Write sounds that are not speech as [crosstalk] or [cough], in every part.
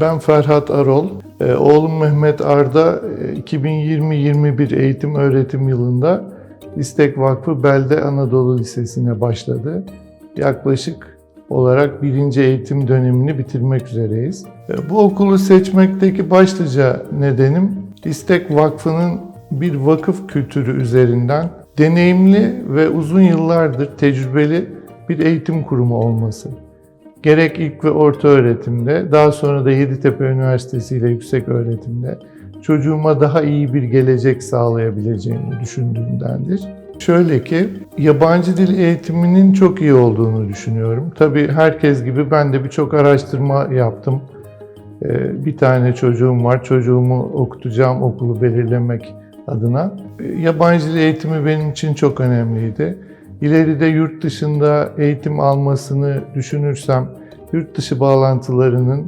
Ben Ferhat Arol. Ee, Oğlum Mehmet Arda e, 2020-21 eğitim öğretim yılında İstek Vakfı Belde Anadolu Lisesi'ne başladı. Yaklaşık olarak birinci eğitim dönemini bitirmek üzereyiz. Ee, Bu okulu seçmekteki başlıca nedenim İstek Vakfı'nın bir vakıf kültürü üzerinden deneyimli ve uzun yıllardır tecrübeli bir eğitim kurumu olması. Gerek ilk ve orta öğretimde, daha sonra da Yeditepe Üniversitesi ile yüksek öğretimde çocuğuma daha iyi bir gelecek sağlayabileceğimi düşündüğümdendir. Şöyle ki, yabancı dil eğitiminin çok iyi olduğunu düşünüyorum. Tabii herkes gibi ben de birçok araştırma yaptım. Ee, Bir tane çocuğum var, çocuğumu okutacağım okulu belirlemek adına. Ee, Yabancı dil eğitimi benim için çok önemliydi. İleride yurt dışında eğitim almasını düşünürsem, yurt dışı bağlantılarının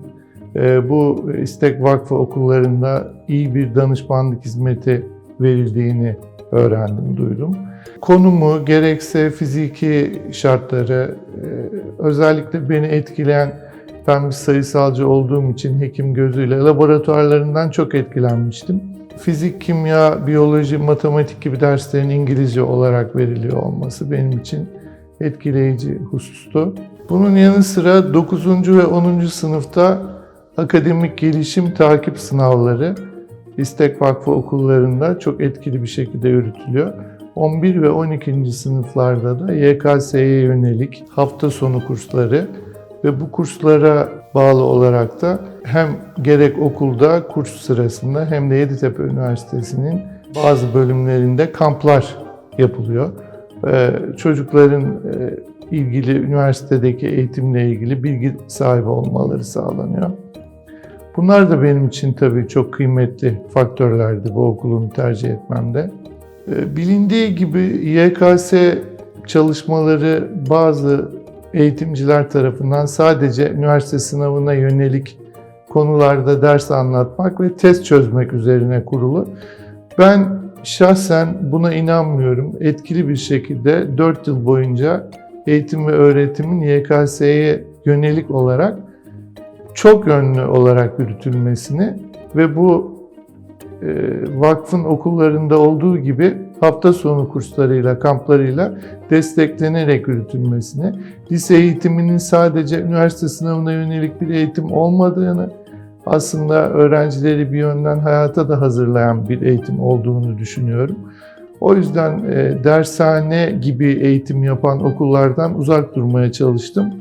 e, bu İstek Vakfı okullarında iyi bir danışmanlık hizmeti verildiğini öğrendim, duydum. Konumu, gerekse fiziki şartları, e, özellikle beni etkileyen, ben bir sayısalcı olduğum için hekim gözüyle laboratuvarlarından çok etkilenmiştim. Fizik, kimya, biyoloji, matematik gibi derslerin İngilizce olarak veriliyor olması benim için etkileyici husustu. Bunun yanı sıra 9. ve 10. sınıfta akademik gelişim takip sınavları İstek Vakfı okullarında çok etkili bir şekilde yürütülüyor. 11 ve 12. sınıflarda da YKS'ye yönelik hafta sonu kursları ve bu kurslara bağlı olarak da hem gerek okulda kurs sırasında hem de Yeditepe Üniversitesi'nin bazı bölümlerinde kamplar yapılıyor. Ee, Çocukların e, ilgili üniversitedeki eğitimle ilgili bilgi sahibi olmaları sağlanıyor. Bunlar da benim için tabii çok kıymetli faktörlerdi bu okulunu tercih etmemde. Ee, Bilindiği gibi YKS çalışmaları bazı eğitimciler tarafından sadece üniversite sınavına yönelik konularda ders anlatmak ve test çözmek üzerine kurulu. Ben şahsen buna inanmıyorum. Etkili bir şekilde 4 yıl boyunca eğitim ve öğretimin YKS'ye yönelik olarak çok yönlü olarak yürütülmesini ve bu e, vakfın okullarında olduğu gibi hafta sonu kurslarıyla, kamplarıyla desteklenerek yürütülmesini, lise eğitiminin sadece üniversite sınavına yönelik bir eğitim olmadığını, aslında öğrencileri bir yönden hayata da hazırlayan bir eğitim olduğunu düşünüyorum. O yüzden e, dershane gibi eğitim yapan okullardan uzak durmaya çalıştım.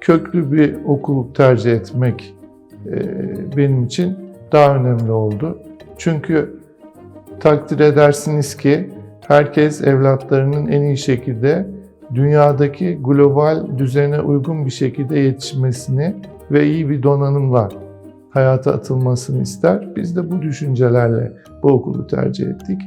Köklü bir okul tercih etmek e, benim için daha önemli oldu. Çünkü takdir edersiniz ki herkes evlatlarının en iyi şekilde dünyadaki global düzene uygun bir şekilde yetişmesini ve iyi bir donanımla hayata atılmasını ister. Biz de bu düşüncelerle bu okulu tercih ettik.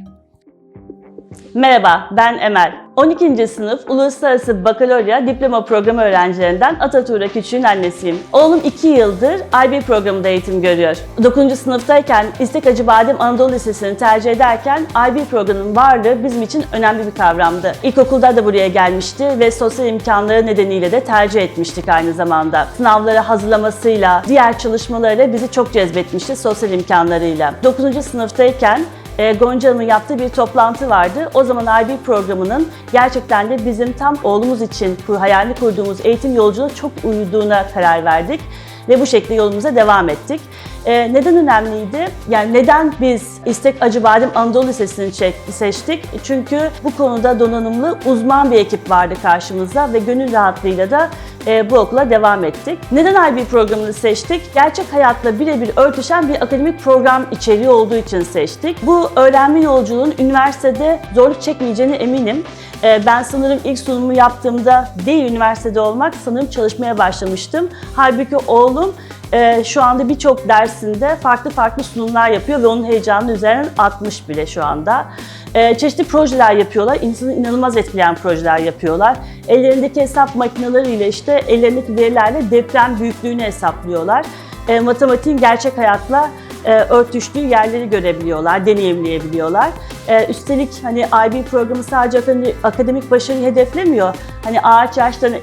Merhaba, ben Emel. 12. sınıf Uluslararası Bakalorya Diploma Programı öğrencilerinden Atatur'a Küçük'ün annesiyim. Oğlum 2 yıldır IB programında eğitim görüyor. 9. sınıftayken İstek Acıbadem Anadolu Lisesi'ni tercih ederken IB programının varlığı bizim için önemli bir kavramdı. İlkokulda da buraya gelmişti ve sosyal imkanları nedeniyle de tercih etmiştik aynı zamanda. Sınavları hazırlamasıyla, diğer çalışmalarıyla bizi çok cezbetmişti sosyal imkanlarıyla. 9. sınıftayken e, Gonca Hanım'ın yaptığı bir toplantı vardı. O zaman IB programının gerçekten de bizim tam oğlumuz için hayalini kurduğumuz eğitim yolculuğu çok uyduğuna karar verdik ve bu şekilde yolumuza devam ettik. E, neden önemliydi? Yani neden biz İstek Acıbadem Anadolu Lisesi'ni seçtik? Çünkü bu konuda donanımlı uzman bir ekip vardı karşımızda ve gönül rahatlığıyla da e, bu okula devam ettik. Neden IB programını seçtik? Gerçek hayatla birebir örtüşen bir akademik program içeriği olduğu için seçtik. Bu öğrenme yolculuğun üniversitede zorluk çekmeyeceğine eminim. E, Ben sanırım ilk sunumu yaptığımda değil üniversitede olmak sanırım çalışmaya başlamıştım. Halbuki oğlum e, şu anda birçok dersinde farklı farklı sunumlar yapıyor ve onun heyecanını üzerinden atmış bile şu anda. E, çeşitli projeler yapıyorlar, insanı inanılmaz etkileyen projeler yapıyorlar. Ellerindeki hesap makineleriyle işte ellerindeki verilerle deprem büyüklüğünü hesaplıyorlar. E, matematiğin gerçek hayatla e, örtüştüğü yerleri görebiliyorlar, deneyimleyebiliyorlar. E, üstelik hani IB programı sadece akademik, başarıyı hedeflemiyor. Hani ağaç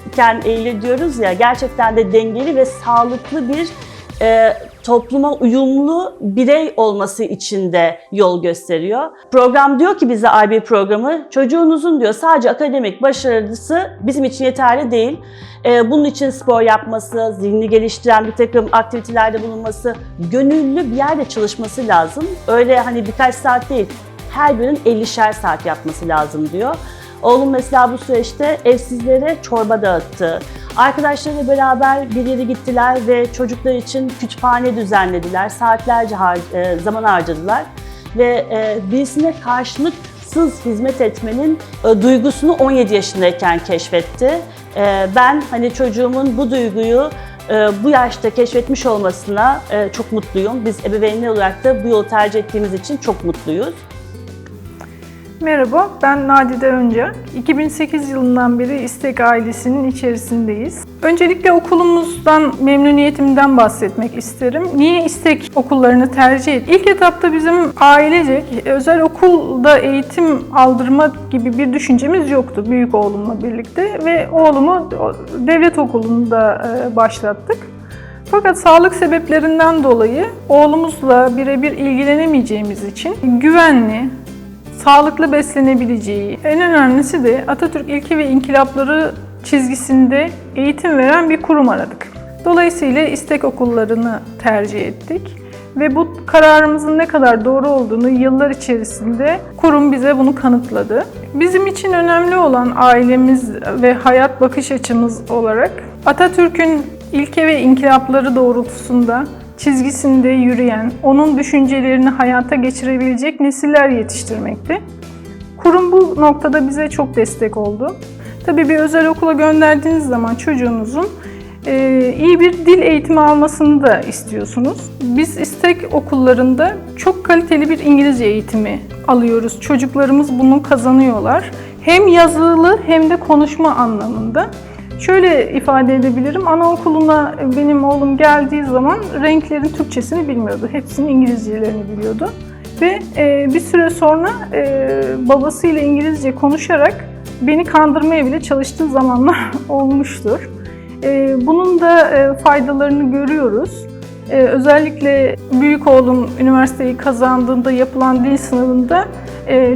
iken eğilir diyoruz ya, gerçekten de dengeli ve sağlıklı bir e, topluma uyumlu birey olması için de yol gösteriyor. Program diyor ki bize IB programı, çocuğunuzun diyor sadece akademik başarısı bizim için yeterli değil. Ee, bunun için spor yapması, zihnini geliştiren bir takım aktivitelerde bulunması, gönüllü bir yerde çalışması lazım. Öyle hani birkaç saat değil, her günün 50'şer saat yapması lazım diyor. Oğlum mesela bu süreçte evsizlere çorba dağıttı. Arkadaşlarıyla beraber bir yere gittiler ve çocuklar için kütüphane düzenlediler. Saatlerce har- e, zaman harcadılar. Ve e, birisine karşılıksız hizmet etmenin e, duygusunu 17 yaşındayken keşfetti. E, ben hani çocuğumun bu duyguyu bu yaşta keşfetmiş olmasına çok mutluyum. Biz ebeveynler olarak da bu yolu tercih ettiğimiz için çok mutluyuz. Merhaba, ben Nadide Önce. 2008 yılından beri İstek ailesinin içerisindeyiz. Öncelikle okulumuzdan, memnuniyetimden bahsetmek isterim. Niye İstek okullarını tercih ettik? İlk etapta bizim ailecek özel okulda eğitim aldırma gibi bir düşüncemiz yoktu büyük oğlumla birlikte ve oğlumu devlet okulunda e, başlattık. Fakat sağlık sebeplerinden dolayı oğlumuzla birebir ilgilenemeyeceğimiz için güvenli, sağlıklı beslenebileceği, en önemlisi de Atatürk ilke ve inkılapları çizgisinde eğitim veren bir kurum aradık. Dolayısıyla istek okullarını tercih ettik ve bu kararımızın ne kadar doğru olduğunu yıllar içerisinde kurum bize bunu kanıtladı. Bizim için önemli olan ailemiz ve hayat bakış açımız olarak Atatürk'ün ilke ve inkılapları doğrultusunda çizgisinde yürüyen, onun düşüncelerini hayata geçirebilecek nesiller yetiştirmekte. Kurum bu noktada bize çok destek oldu. Tabii bir özel okula gönderdiğiniz zaman çocuğunuzun e, iyi bir dil eğitimi almasını da istiyorsunuz. Biz istek okullarında çok kaliteli bir İngilizce eğitimi alıyoruz. Çocuklarımız bunu kazanıyorlar. Hem yazılı hem de konuşma anlamında. Şöyle ifade edebilirim, anaokuluna benim oğlum geldiği zaman renklerin Türkçesini bilmiyordu. Hepsinin İngilizcelerini biliyordu. Ve e, bir süre sonra e, babasıyla İngilizce konuşarak beni kandırmaya bile çalıştığı zamanlar [laughs] olmuştur. E, bunun da faydalarını görüyoruz. Özellikle büyük oğlum üniversiteyi kazandığında yapılan dil sınavında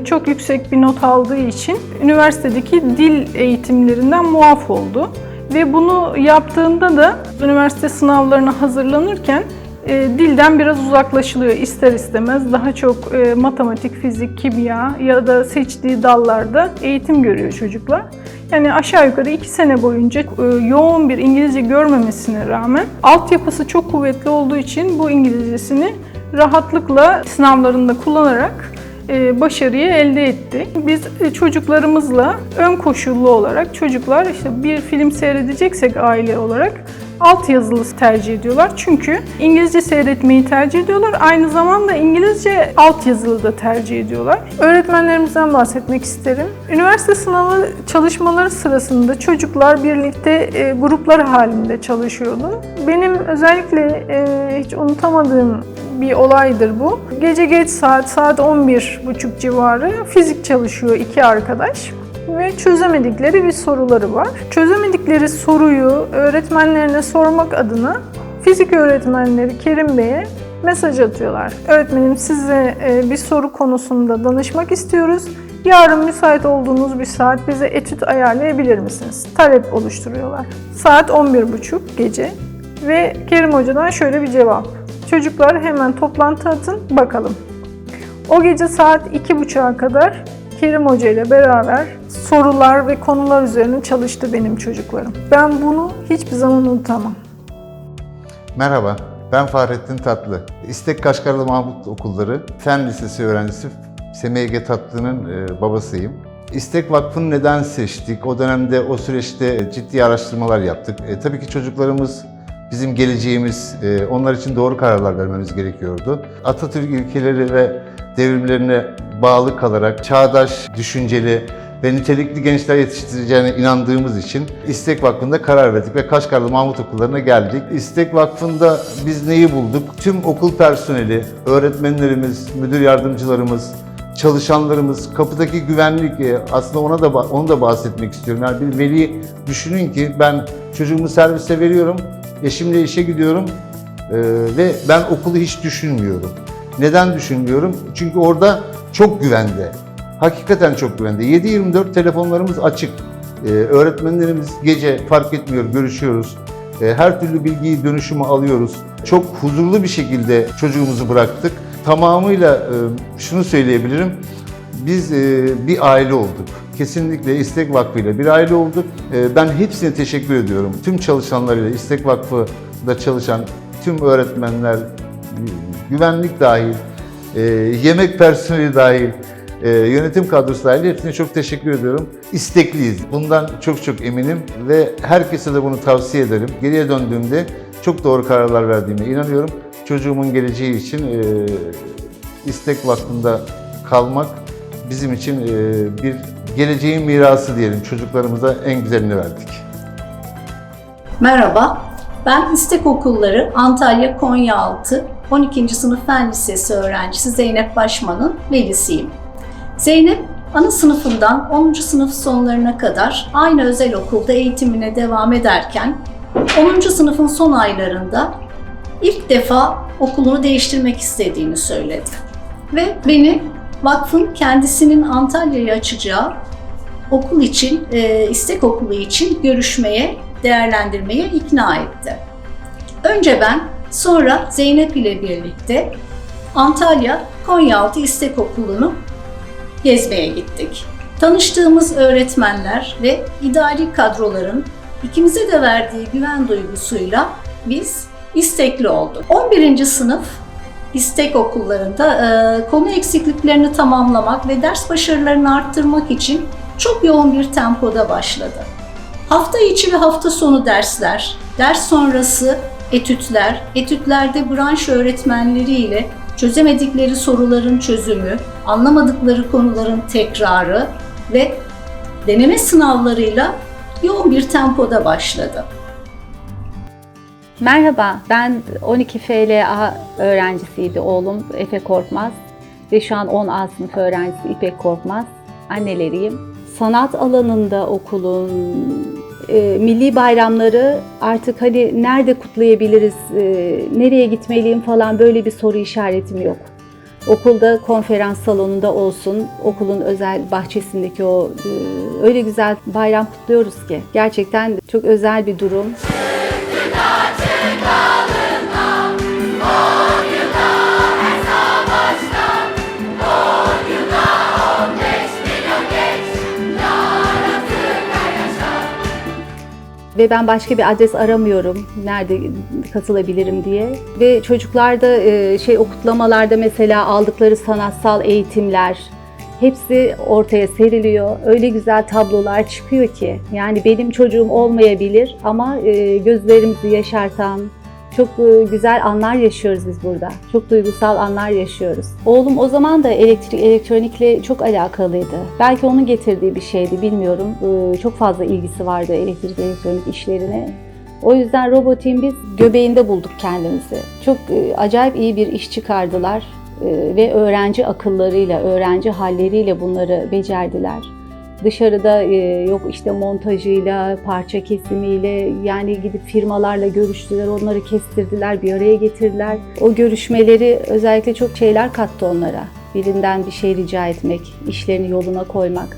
çok yüksek bir not aldığı için üniversitedeki dil eğitimlerinden muaf oldu. Ve bunu yaptığında da üniversite sınavlarına hazırlanırken e, dilden biraz uzaklaşılıyor ister istemez. Daha çok e, matematik, fizik, kimya ya da seçtiği dallarda eğitim görüyor çocuklar. Yani aşağı yukarı iki sene boyunca e, yoğun bir İngilizce görmemesine rağmen altyapısı çok kuvvetli olduğu için bu İngilizcesini rahatlıkla sınavlarında kullanarak e, başarıyı elde etti. Biz e, çocuklarımızla ön koşullu olarak çocuklar işte bir film seyredeceksek aile olarak alt yazılı tercih ediyorlar. Çünkü İngilizce seyretmeyi tercih ediyorlar. Aynı zamanda İngilizce alt yazılı da tercih ediyorlar. Öğretmenlerimizden bahsetmek isterim. Üniversite sınavı çalışmaları sırasında çocuklar birlikte e, gruplar halinde çalışıyordu. Benim özellikle e, hiç unutamadığım bir olaydır bu. Gece geç saat, saat 11.30 civarı fizik çalışıyor iki arkadaş ve çözemedikleri bir soruları var. Çözemedikleri soruyu öğretmenlerine sormak adına fizik öğretmenleri Kerim Bey'e mesaj atıyorlar. Öğretmenim size e, bir soru konusunda danışmak istiyoruz. Yarın müsait olduğunuz bir saat bize etüt ayarlayabilir misiniz? Talep oluşturuyorlar. Saat 11.30 gece ve Kerim Hoca'dan şöyle bir cevap. Çocuklar hemen toplantı atın bakalım. O gece saat 2.30'a kadar Kerim Hoca ile beraber sorular ve konular üzerine çalıştı benim çocuklarım. Ben bunu hiçbir zaman unutamam. Merhaba, ben Fahrettin Tatlı. İstek Kaşgarlı Mahmut Okulları Fen Lisesi öğrencisi Semih Tatlı'nın e, babasıyım. İstek Vakfı'nı neden seçtik? O dönemde, o süreçte ciddi araştırmalar yaptık. E, tabii ki çocuklarımız bizim geleceğimiz, e, onlar için doğru kararlar vermemiz gerekiyordu. Atatürk ilkeleri ve devrimlerine bağlı kalarak çağdaş, düşünceli ve nitelikli gençler yetiştireceğine inandığımız için İstek Vakfı'nda karar verdik ve Kaşgarlı Mahmut Okulları'na geldik. İstek Vakfı'nda biz neyi bulduk? Tüm okul personeli, öğretmenlerimiz, müdür yardımcılarımız, çalışanlarımız, kapıdaki güvenlik e, aslında ona da onu da bahsetmek istiyorum. Yani bir veli düşünün ki ben çocuğumu servise veriyorum, eşimle işe gidiyorum Ee, ve ben okulu hiç düşünmüyorum. Neden düşünmüyorum? Çünkü orada çok güvende. Hakikaten çok güvende. 7-24 telefonlarımız açık. Ee, öğretmenlerimiz gece fark etmiyor, görüşüyoruz. Ee, her türlü bilgiyi dönüşümü alıyoruz. Çok huzurlu bir şekilde çocuğumuzu bıraktık. Tamamıyla e, şunu söyleyebilirim. Biz e, bir aile olduk. Kesinlikle İstek Vakfı ile bir aile olduk. E, ben hepsine teşekkür ediyorum. Tüm çalışanlarıyla, İstek Vakfı'da çalışan tüm öğretmenler, güvenlik dahil, e, yemek personeli dahil, e, yönetim kadrosu dahil hepsine çok teşekkür ediyorum. İstekliyiz. Bundan çok çok eminim ve herkese de bunu tavsiye ederim. Geriye döndüğümde çok doğru kararlar verdiğime inanıyorum. Çocuğumun geleceği için e, İstek Vakfı'nda kalmak bizim için e, bir geleceğin mirası diyelim. Çocuklarımıza en güzelini verdik. Merhaba, ben İstek Okulları Antalya Konyaaltı 12. Sınıf Fen Lisesi öğrencisi Zeynep Başman'ın velisiyim. Zeynep, ana sınıfından 10. sınıf sonlarına kadar aynı özel okulda eğitimine devam ederken 10. sınıfın son aylarında ilk defa okulunu değiştirmek istediğini söyledi. Ve beni vakfın kendisinin Antalya'ya açacağı okul için, e, istek okulu için görüşmeye, değerlendirmeye ikna etti. Önce ben, sonra Zeynep ile birlikte Antalya Konyaaltı İstek Okulu'nu gezmeye gittik. Tanıştığımız öğretmenler ve idari kadroların ikimize de verdiği güven duygusuyla biz istekli olduk. 11. sınıf istek okullarında e, konu eksikliklerini tamamlamak ve ders başarılarını arttırmak için çok yoğun bir tempoda başladı. Hafta içi ve hafta sonu dersler, ders sonrası etütler, etütlerde branş öğretmenleri ile çözemedikleri soruların çözümü, anlamadıkları konuların tekrarı ve deneme sınavlarıyla yoğun bir tempoda başladı. Merhaba, ben 12 FLA öğrencisiydi oğlum Efe Korkmaz ve şu an 10A sınıf öğrencisi İpek Korkmaz. Anneleriyim. Sanat alanında okulun e, milli bayramları artık hani nerede kutlayabiliriz, e, nereye gitmeliyim falan böyle bir soru işaretim yok. Okulda konferans salonunda olsun, okulun özel bahçesindeki o e, öyle güzel bayram kutluyoruz ki. Gerçekten çok özel bir durum. Ve ben başka bir adres aramıyorum. Nerede katılabilirim diye. Ve çocuklarda e, şey o kutlamalarda mesela aldıkları sanatsal eğitimler hepsi ortaya seriliyor. Öyle güzel tablolar çıkıyor ki. Yani benim çocuğum olmayabilir ama e, gözlerimizi yaşartan, çok e, güzel anlar yaşıyoruz biz burada. Çok duygusal anlar yaşıyoruz. Oğlum o zaman da elektrik, elektronikle çok alakalıydı. Belki onun getirdiği bir şeydi bilmiyorum. E, Çok fazla ilgisi vardı elektrik, elektronik işlerine. O yüzden robotiğin biz göbeğinde bulduk kendimizi. Çok e, acayip iyi bir iş çıkardılar ve öğrenci akıllarıyla, öğrenci halleriyle bunları becerdiler. Dışarıda e, yok işte montajıyla, parça kesimiyle yani gidip firmalarla görüştüler, onları kestirdiler, bir araya getirdiler. O görüşmeleri özellikle çok şeyler kattı onlara. Birinden bir şey rica etmek, işlerini yoluna koymak.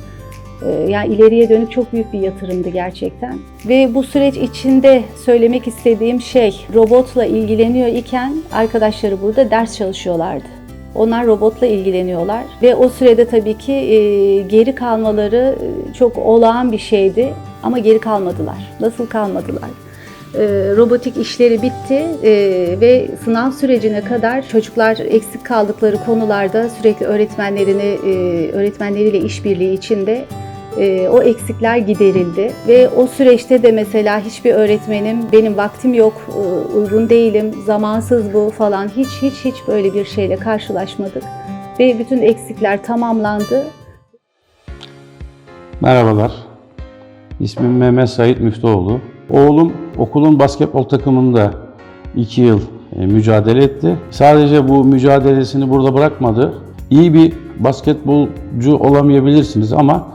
E, Yani ileriye dönük çok büyük bir yatırımdı gerçekten. Ve bu süreç içinde söylemek istediğim şey, robotla ilgileniyor iken arkadaşları burada ders çalışıyorlardı. Onlar robotla ilgileniyorlar ve o sürede tabii ki e, geri kalmaları e, çok olağan bir şeydi ama geri kalmadılar. Nasıl kalmadılar? E, robotik işleri bitti e, ve sınav sürecine kadar çocuklar eksik kaldıkları konularda sürekli öğretmenlerini e, öğretmenleriyle işbirliği içinde e, o eksikler giderildi ve o süreçte de mesela hiçbir öğretmenim benim vaktim yok, e, uygun değilim, zamansız bu falan hiç hiç hiç böyle bir şeyle karşılaşmadık ve bütün eksikler tamamlandı. Merhabalar. İsmim Mehmet Sait Müftüoğlu. Oğlum okulun basketbol takımında 2 yıl e, mücadele etti. Sadece bu mücadelesini burada bırakmadı. İyi bir basketbolcu olamayabilirsiniz ama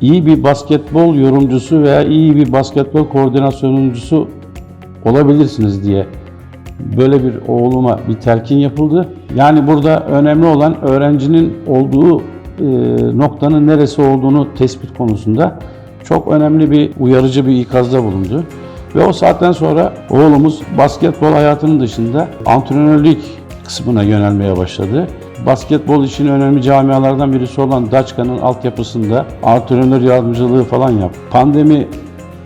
iyi bir basketbol yorumcusu veya iyi bir basketbol koordinasyoncusu olabilirsiniz diye Böyle bir oğluma bir telkin yapıldı. Yani burada önemli olan öğrencinin olduğu e, noktanın neresi olduğunu tespit konusunda çok önemli bir uyarıcı bir ikazda bulundu. Ve o saatten sonra oğlumuz basketbol hayatının dışında antrenörlük kısmına yönelmeye başladı. Basketbol için önemli camialardan birisi olan Daçka'nın altyapısında antrenör yardımcılığı falan yaptı. Pandemi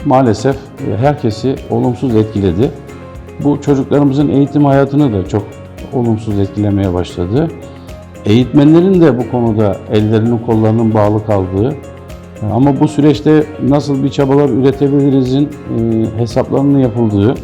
maalesef e, herkesi olumsuz etkiledi. Bu çocuklarımızın eğitim hayatını da çok olumsuz etkilemeye başladı. Eğitmenlerin de bu konuda ellerinin kollarının bağlı kaldığı ama bu süreçte nasıl bir çabalar üretebilirizin e, hesaplarının yapıldığı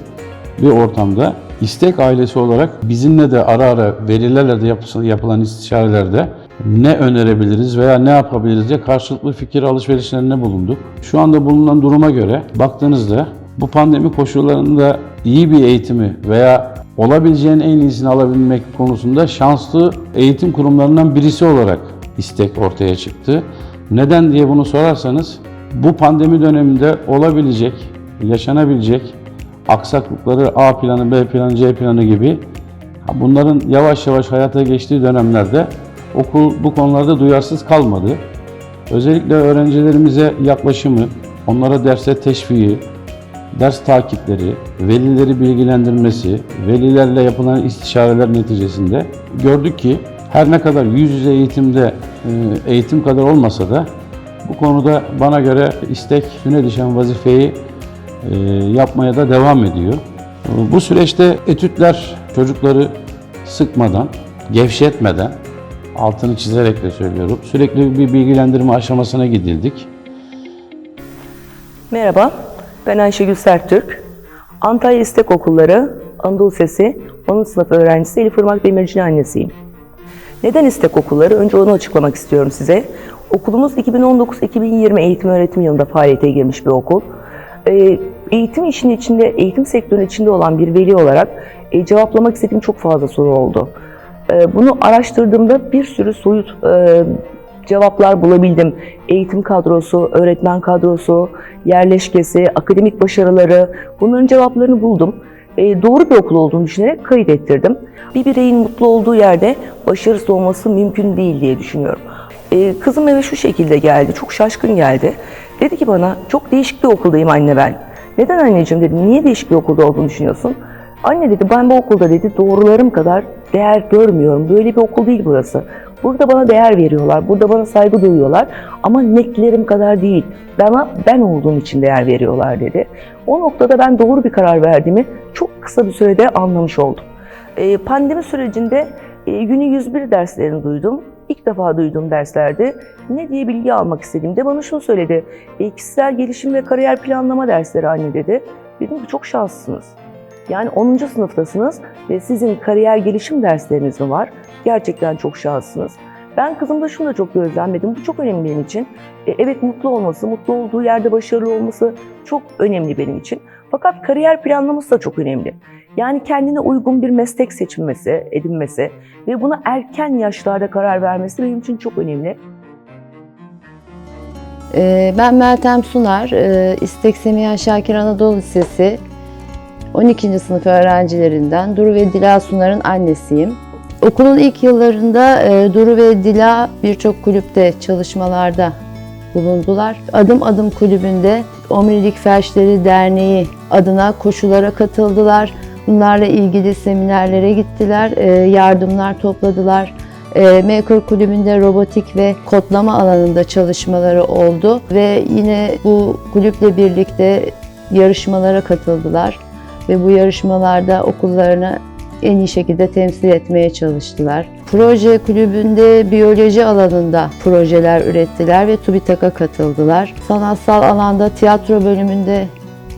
bir ortamda istek ailesi olarak bizimle de ara ara velilerle yapılan, yapılan istişarelerde ne önerebiliriz veya ne yapabiliriz diye karşılıklı fikir alışverişlerine bulunduk. Şu anda bulunan duruma göre baktığınızda bu pandemi koşullarında iyi bir eğitimi veya olabileceğin en iyisini alabilmek konusunda şanslı eğitim kurumlarından birisi olarak istek ortaya çıktı. Neden diye bunu sorarsanız bu pandemi döneminde olabilecek, yaşanabilecek aksaklıkları A planı, B planı, C planı gibi bunların yavaş yavaş hayata geçtiği dönemlerde okul bu konularda duyarsız kalmadı. Özellikle öğrencilerimize yaklaşımı, onlara derse teşviği, ders takipleri, velileri bilgilendirmesi, velilerle yapılan istişareler neticesinde gördük ki her ne kadar yüz yüze eğitimde e, eğitim kadar olmasa da bu konuda bana göre istek üstüne düşen vazifeyi yapmaya da devam ediyor. E, Bu süreçte etütler çocukları sıkmadan, gevşetmeden, altını çizerek de söylüyorum, sürekli bir bilgilendirme aşamasına gidildik. Merhaba, ben Ayşegül Serttürk. Antalya İstek Okulları Anadolu Sesi 10. sınıf öğrencisi Elif Irmak Demirci'nin annesiyim. Neden istek okulları? Önce onu açıklamak istiyorum size. Okulumuz 2019-2020 eğitim öğretim yılında faaliyete girmiş bir okul. Ee, Eğitim işinin içinde, eğitim sektörünün içinde olan bir veli olarak e, cevaplamak istediğim çok fazla soru oldu. Ee, Bunu araştırdığımda bir sürü soyut e, cevaplar bulabildim. Eğitim kadrosu, öğretmen kadrosu, yerleşkesi, akademik başarıları bunların cevaplarını buldum. E, doğru bir okul olduğunu düşünerek kayıt ettirdim. Bir bireyin mutlu olduğu yerde başarısız olması mümkün değil diye düşünüyorum. E, kızım eve şu şekilde geldi, çok şaşkın geldi. Dedi ki bana, çok değişik bir okuldayım anne ben. Neden anneciğim dedim, niye değişik bir okulda olduğunu düşünüyorsun? Anne dedi, ben bu okulda dedi doğrularım kadar değer görmüyorum. Böyle bir okul değil burası. Burada bana değer veriyorlar, burada bana saygı duyuyorlar ama netlerim kadar değil. Bana ben olduğum için değer veriyorlar dedi. O noktada ben doğru bir karar verdiğimi çok kısa bir sürede anlamış oldum. Ee, pandemi sürecinde e, günü 101 derslerini duydum. İlk defa duyduğum derslerde ne diye bilgi almak istediğimde bana şunu söyledi. E, kişisel gelişim ve kariyer planlama dersleri anne dedi. Dedim ki çok şanslısınız. Yani 10. sınıftasınız ve sizin kariyer gelişim dersleriniz mi var? Gerçekten çok şanslısınız. Ben kızımda şunu da çok gözlemledim. Bu çok önemli benim için. E, evet mutlu olması, mutlu olduğu yerde başarılı olması çok önemli benim için. Fakat kariyer planlaması da çok önemli. Yani kendine uygun bir meslek seçilmesi, edinmesi ve buna erken yaşlarda karar vermesi benim için çok önemli. Ee, Ben Meltem Sunar, e, İstek Semiha Şakir Anadolu Lisesi 12. sınıf öğrencilerinden Duru ve Dila Sunar'ın annesiyim. Okulun ilk yıllarında e, Duru ve Dila birçok kulüpte çalışmalarda bulundular. Adım Adım Kulübü'nde Omurilik Felçleri Derneği adına koşulara katıldılar. Bunlarla ilgili seminerlere gittiler, e, yardımlar topladılar. E, Maker Kulübü'nde robotik ve kodlama alanında çalışmaları oldu ve yine bu kulüple birlikte yarışmalara katıldılar ve bu yarışmalarda okullarını en iyi şekilde temsil etmeye çalıştılar. Proje kulübünde biyoloji alanında projeler ürettiler ve TÜBİTAK'a katıldılar. Sanatsal alanda tiyatro bölümünde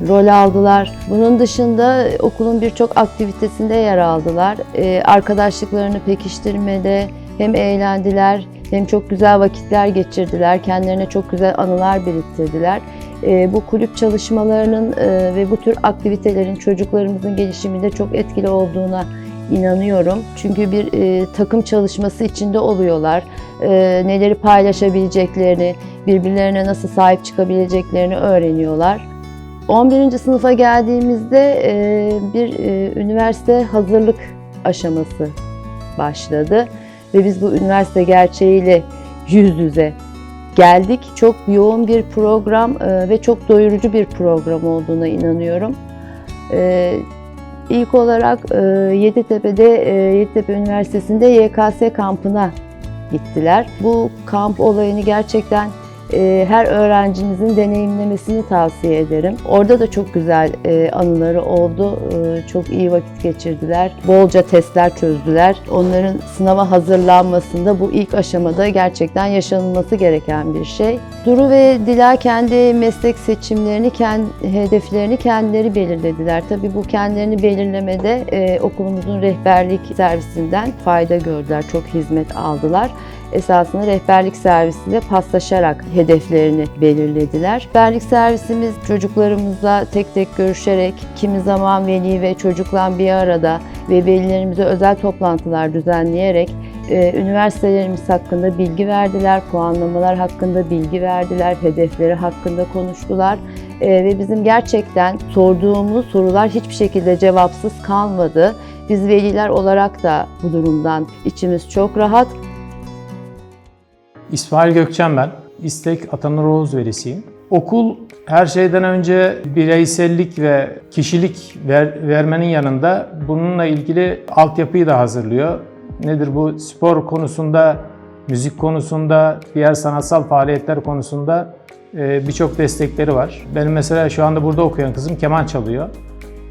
rol aldılar. Bunun dışında okulun birçok aktivitesinde yer aldılar. Ee, arkadaşlıklarını pekiştirmede hem eğlendiler hem çok güzel vakitler geçirdiler. Kendilerine çok güzel anılar biriktirdiler. Ee, bu kulüp çalışmalarının e, ve bu tür aktivitelerin çocuklarımızın gelişiminde çok etkili olduğuna inanıyorum. Çünkü bir e, takım çalışması içinde oluyorlar. E, neleri paylaşabileceklerini, birbirlerine nasıl sahip çıkabileceklerini öğreniyorlar. 11. sınıfa geldiğimizde e, bir e, üniversite hazırlık aşaması başladı ve biz bu üniversite gerçeğiyle yüz yüze geldik. Çok yoğun bir program e, ve çok doyurucu bir program olduğuna inanıyorum. İlk olarak Yeditepe'de, Yeditepe Üniversitesi'nde YKS kampına gittiler. Bu kamp olayını gerçekten her öğrencimizin deneyimlemesini tavsiye ederim. Orada da çok güzel e, anıları oldu. E, çok iyi vakit geçirdiler. Bolca testler çözdüler. Onların sınava hazırlanmasında bu ilk aşamada gerçekten yaşanılması gereken bir şey. Duru ve Dila kendi meslek seçimlerini, kendi hedeflerini kendileri belirlediler. Tabii bu kendilerini belirlemede e, okulumuzun rehberlik servisinden fayda gördüler. Çok hizmet aldılar esasında rehberlik servisiyle paslaşarak hedeflerini belirlediler. Rehberlik servisimiz çocuklarımızla tek tek görüşerek, kimi zaman veli ve çocukla bir arada ve velilerimize özel toplantılar düzenleyerek e, üniversitelerimiz hakkında bilgi verdiler, puanlamalar hakkında bilgi verdiler, hedefleri hakkında konuştular. E, ve bizim gerçekten sorduğumuz sorular hiçbir şekilde cevapsız kalmadı. Biz veliler olarak da bu durumdan içimiz çok rahat. İsmail Gökçen ben. İstek Atanur Oğuz verisiyim. Okul her şeyden önce bireysellik ve kişilik ver, vermenin yanında bununla ilgili altyapıyı da hazırlıyor. Nedir bu? Spor konusunda, müzik konusunda, diğer sanatsal faaliyetler konusunda e, birçok destekleri var. Benim mesela şu anda burada okuyan kızım keman çalıyor.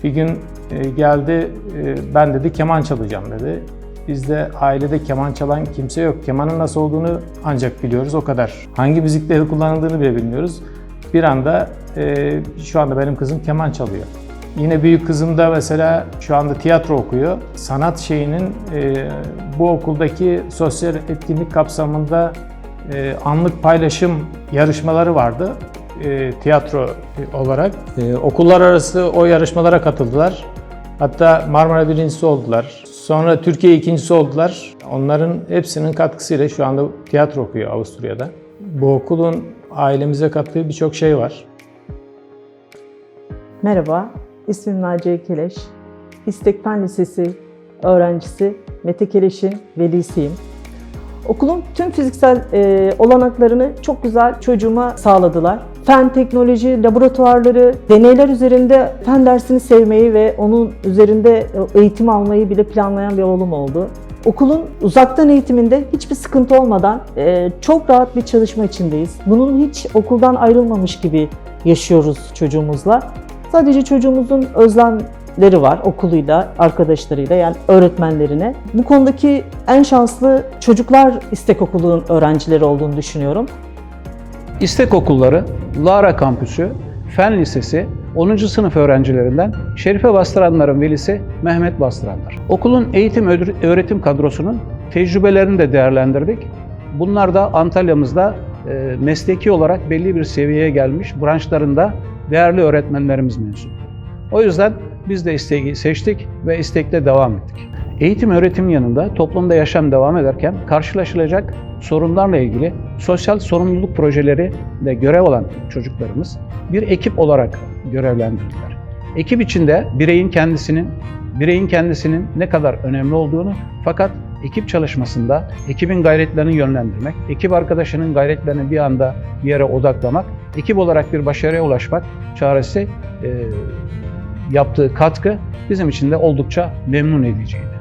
Bir gün e, geldi, e, ben dedi keman çalacağım dedi. Bizde ailede keman çalan kimse yok. Kemanın nasıl olduğunu ancak biliyoruz o kadar. Hangi müzikleri kullanıldığını bile bilmiyoruz. Bir anda e, şu anda benim kızım keman çalıyor. Yine büyük kızım da mesela şu anda tiyatro okuyor. Sanat şeyinin e, bu okuldaki sosyal etkinlik kapsamında e, anlık paylaşım yarışmaları vardı e, tiyatro olarak. E, okullar arası o yarışmalara katıldılar. Hatta Marmara birincisi oldular. Sonra Türkiye ikincisi oldular. Onların hepsinin katkısıyla şu anda tiyatro okuyor Avusturya'da. Bu okulun ailemize kattığı birçok şey var. Merhaba, ismim Naciye Keleş. İstek Fen Lisesi öğrencisi Mete Keleş'in velisiyim. Okulun tüm fiziksel e, olanaklarını çok güzel çocuğuma sağladılar. Fen, teknoloji, laboratuvarları, deneyler üzerinde fen dersini sevmeyi ve onun üzerinde eğitim almayı bile planlayan bir oğlum oldu. Okulun uzaktan eğitiminde hiçbir sıkıntı olmadan e, çok rahat bir çalışma içindeyiz. Bunun hiç okuldan ayrılmamış gibi yaşıyoruz çocuğumuzla. Sadece çocuğumuzun özlemleri var okuluyla, arkadaşlarıyla yani öğretmenlerine. Bu konudaki en şanslı çocuklar istek okulunun öğrencileri olduğunu düşünüyorum. İstek Okulları, Lara Kampüsü, Fen Lisesi, 10. sınıf öğrencilerinden Şerife Bastıranlar'ın velisi Mehmet Bastıranlar. Okulun eğitim öğretim kadrosunun tecrübelerini de değerlendirdik. Bunlar da Antalya'mızda e, mesleki olarak belli bir seviyeye gelmiş branşlarında değerli öğretmenlerimiz mevcut. O yüzden biz de isteği seçtik ve istekle devam ettik. Eğitim öğretim yanında toplumda yaşam devam ederken karşılaşılacak sorunlarla ilgili sosyal sorumluluk projeleri de görev alan çocuklarımız bir ekip olarak görevlendirildiler. Ekip içinde bireyin kendisinin bireyin kendisinin ne kadar önemli olduğunu fakat ekip çalışmasında ekibin gayretlerini yönlendirmek, ekip arkadaşının gayretlerini bir anda bir yere odaklamak, ekip olarak bir başarıya ulaşmak çaresi e, yaptığı katkı bizim için de oldukça memnun ediciydi.